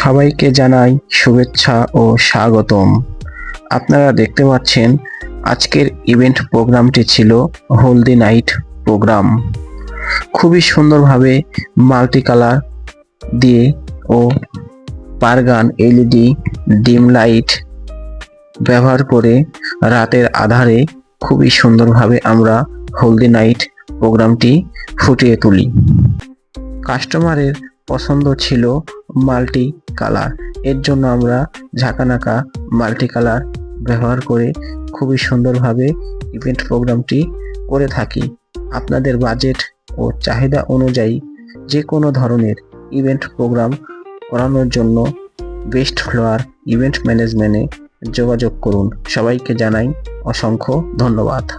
সবাইকে জানাই শুভেচ্ছা ও স্বাগতম। আপনারা দেখতে পাচ্ছেন, আজকের ইভেন্ট প্রোগ্রামটি ছিল হলদি নাইট প্রোগ্রাম। খুবই সুন্দরভাবে মাল্টি কালার দিয়ে ও পারগান এলইডি, ডিম লাইট ব্যবহার করে রাতের আধারে খুবই সুন্দরভাবে আমরা হলদি নাইট প্রোগ্রামটি ফুটিয়ে তুলি। কাস্টমারের পছন্দ ছিল মাল্টি কালারের জন্য আমরা ঝাঁকানাকা মাল্টি কালার ব্যবহার করে খুবই সুন্দরভাবে ইভেন্ট প্রোগ্রামটি করে থাকি। আপনাদের বাজেট ও চাহিদা অনুযায়ী যে কোনো ধরনের ইভেন্ট প্রোগ্রাম করানোর জন্য বেস্ট ফ্লোয়ার ইভেন্ট ম্যানেজমেন্টে যোগাযোগ করুন। সবাইকে জানাই অসংখ্য ধন্যবাদ।